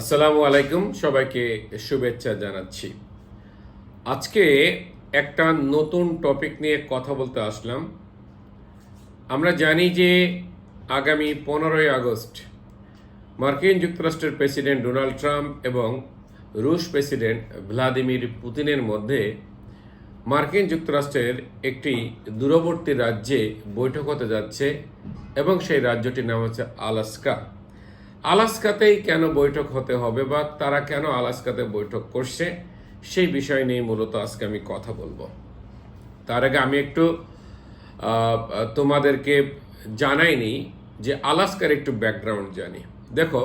আসসালামু আলাইকুম, সবাইকে শুভেচ্ছা জানাচ্ছি। আজকে একটা নতুন টপিক নিয়ে কথা বলতে আসলাম। আমরা জানি যে আগামী পনেরোই আগস্ট মার্কিন যুক্তরাষ্ট্রের প্রেসিডেন্ট ডোনাল্ড ট্রাম্প এবং রুশ প্রেসিডেন্ট ভ্লাদিমির পুতিনের মধ্যে মার্কিন যুক্তরাষ্ট্রের একটি দূরবর্তী রাজ্যে বৈঠক হতে যাচ্ছে এবং সেই রাজ্যটির নাম হচ্ছে আলাস্কা। আলাস্কাতেই কেন বৈঠক হতে হবে বা তারা কেন আলাস্কাতে বৈঠক করছে, সেই বিষয় নিয়ে মূলত আজকে আমি কথা বলব। তার আগে আমি একটু তোমাদেরকে জানাইনি যে আলাস্কার একটু ব্যাকগ্রাউন্ড জানি। দেখো,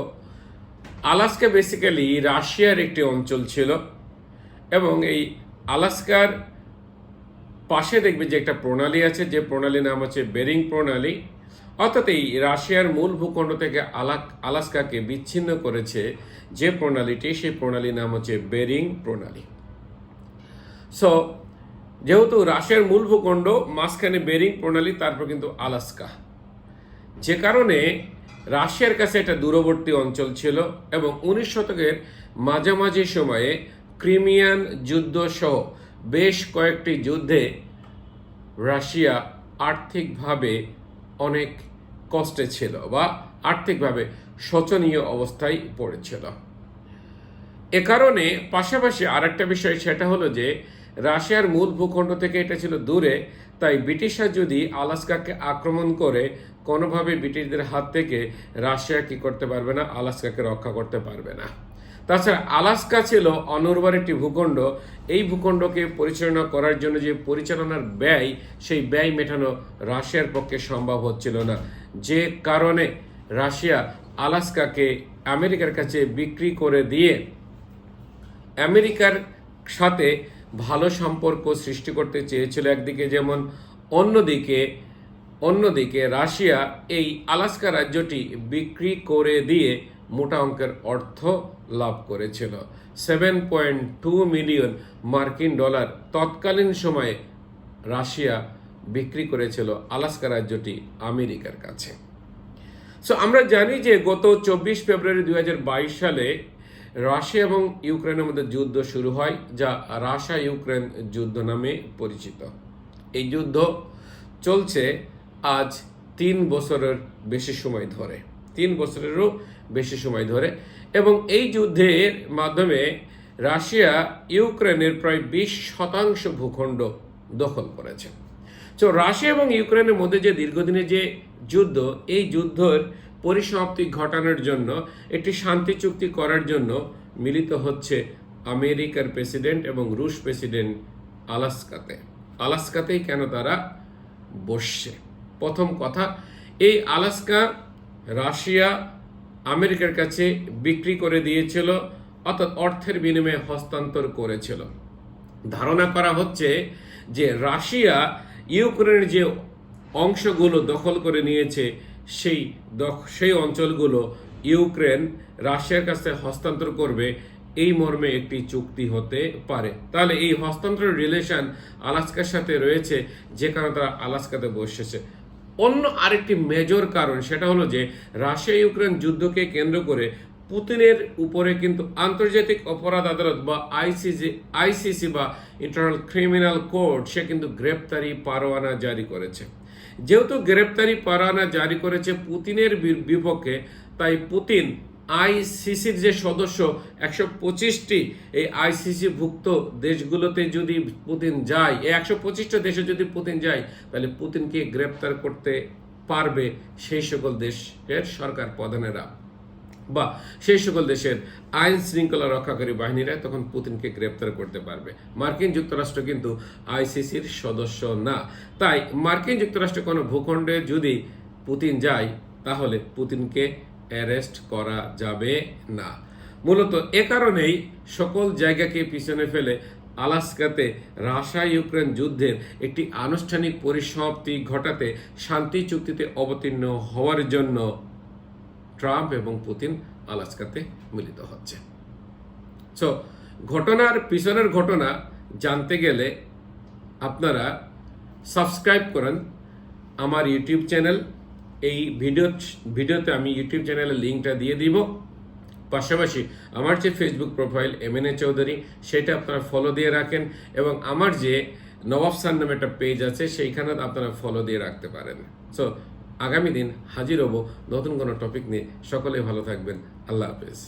আলাস্কা বেসিক্যালি রাশিয়ার একটি অঞ্চল ছিল এবং এই আলাস্কার পাশে দেখবে যে একটা প্রণালী আছে, যে প্রণালীর নাম হচ্ছে বেরিং প্রণালী। অর্থাৎ এই রাশিয়ার মূল ভূখণ্ড থেকে আলাক আলাস্কাকে বিচ্ছিন্ন করেছে যে প্রণালীটি, সেই প্রণালীর নাম হচ্ছে বেরিং প্রণালী। সো যেহেতু রাশিয়ার মূল ভূখণ্ড, মাঝখানে বেরিং প্রণালী, তারপর কিন্তু আলাস্কা। যে কারণে রাশিয়ার কাছে একটা দূরবর্তী অঞ্চল ছিল এবং উনিশ শতকের মাঝামাঝি সময়ে ক্রিমিয়ান যুদ্ধ সহ বেশ কয়েকটি যুদ্ধে রাশিয়া আর্থিকভাবে অনেক কষ্টে ছিল বা আর্থিকভাবে শোচনীয় অবস্থায় পড়েছিল। এ কারণে পাশাপাশি আরেকটা বিষয় সেটা হলো যে, রাশিয়ার মূল ভূখণ্ড থেকে এটা ছিল দূরে, তাই ব্রিটিশরা যদি আলাস্কাকে আক্রমণ করে, কোনোভাবে ব্রিটিশদের হাত থেকে রাশিয়া কি করতে পারবে না, আলাস্কাকে রক্ষা করতে পারবে না। তাছাড়া আলাস্কা ছিল অনুর্বর একটি ভূখণ্ড। এই ভূখণ্ডকে পরিচালনা করার জন্য যে পরিচালনার ব্যয়, সেই ব্যয় মেটানো রাশিয়ার পক্ষে সম্ভব হচ্ছিল না। যে কারণে রাশিয়া আলাস্কাকে আমেরিকার কাছে বিক্রি করে দিয়ে আমেরিকার সাথে ভালো সম্পর্ক সৃষ্টি করতে চেয়েছিল একদিকে যেমন, অন্যদিকে অন্যদিকে রাশিয়া এই আলাস্কা রাজ্যটি বিক্রি করে দিয়ে মোটা অঙ্কের অর্থ লাভ করেছিল। সেভেন পয়েন্ট টু মিলিয়ন মার্কিন ডলার তৎকালীন সময়ে রাশিয়া বিক্রি করেছিল আলাস্কা রাজ্যটি আমেরিকার কাছে। সো আমরা জানি যে গত চব্বিশ ফেব্রুয়ারি দু হাজার বাইশ সালে রাশিয়া এবং ইউক্রেনের মধ্যে যুদ্ধ শুরু হয়, যা রাশিয়া ইউক্রেন যুদ্ধ নামে পরিচিত। এই যুদ্ধ চলছে আজ তিন বছরের বেশি সময় ধরে। তিন বছরেরও বেশি সময় ধরে। এবং এই যুদ্ধের মাধ্যমে রাশিয়া ইউক্রেনের প্রায় বিশ শতাংশ ভূখণ্ড দখল করেছে। তো রাশিয়া এবং ইউক্রেনের মধ্যে যে দীর্ঘদিনের যে যুদ্ধ, এই যুদ্ধের পরিসমাপ্তি ঘটানোর জন্য, একটি শান্তি চুক্তি করার জন্য মিলিত হচ্ছে আমেরিকার প্রেসিডেন্ট এবং রুশ প্রেসিডেন্ট আলাস্কাতে। আলাস্কাতেই কেন তারা বসছে? প্রথম কথা, এই আলাস্কা রাশিয়া আমেরিকার কাছে বিক্রি করে দিয়েছিল, অর্থাৎ অর্থের বিনিময়ে হস্তান্তর করেছিল। ধারণা করা হচ্ছে যে রাশিয়া ইউক্রেনের যে অংশগুলো দখল করে নিয়েছে, সেই সেই অঞ্চলগুলো ইউক্রেন রাশিয়ার কাছে হস্তান্তর করবে এই মর্মে একটি চুক্তি হতে পারে। তাহলে এই হস্তান্তরের রিলেশন আলাস্কার সাথে রয়েছে, যে কারণে তারা আলাস্কাতে বসেছে। অন্য আরেকটি মেজর কারণ, সেটা হলো যে রাশিয়া ইউক্রেন যুদ্ধকে কেন্দ্র করে পুতিনের উপরে কিন্তু আন্তর্জাতিক অপরাধ আদালত বা আইসিজি, আইসিসি বা ইন্টারনাল ক্রিমিনাল কোর্ট সে কিন্তু গ্রেপ্তারি পারোয়ানা জারি করেছে। যেহেতু গ্রেপ্তারি পারোয়ানা জারি করেছে পুতিনের বিপক্ষে, তাই পুতিন আইসিসির যে সদস্য, একশো পঁচিশটি এই আইসিসি ভুক্ত দেশগুলোতে যদি পুতিন যায়, এই একশো পঁচিশটা দেশে যদি পুতিন যায়, তাহলে পুতিনকে গ্রেপ্তার করতে পারবে সেই সকল দেশের সরকার প্রধানেরা। বা সেই সকল দেশের আইন শৃঙ্খলা রক্ষাকারী বাহিনীরা তখন পুতিনকে গ্রেপ্তার করতে পারবে। মার্কিন যুক্তরাষ্ট্র কিন্তু আইসিসির সদস্য না। তাই মার্কিন যুক্তরাষ্ট্র কোনো ভূখণ্ডে যদি পুতিন যায়, তাহলে পুতিনকে অ্যারেস্ট করা যাবে না। মূলত এ কারণেই সকল জায়গাকে পিছনে ফেলে আলাস্কাতে রাশিয়া ইউক্রেন যুদ্ধের একটি আনুষ্ঠানিক পরিসমাপ্তি ঘটাতে শান্তি চুক্তিতে অবতীর্ণ হওয়ার জন্য ট্রাম্প এবং পুতিন আলাস্কাতে মিলিত হচ্ছে। সো ঘটনার পিছনের ঘটনা জানতে গেলে আপনারা সাবস্ক্রাইব করেন আমার ইউটিউব চ্যানেল এই ভিডিও, ভিডিওতে আমি ইউটিউব চ্যানেলের লিঙ্কটা দিয়ে দিব। পাশাপাশি আমার যে Facebook profile M N A Chowdhury সেটা আপনারা ফলো দিয়ে রাখেন এবং আমার যে নবাব সান নামে একটা পেজ আছে সেইখানে আপনারা ফলো দিয়ে রাখতে পারেন। সো আগামী দিন হাজির হব নতুন কোনো টপিক নিয়ে। সকলে ভালো থাকবেন। আল্লাহ হাফেজ।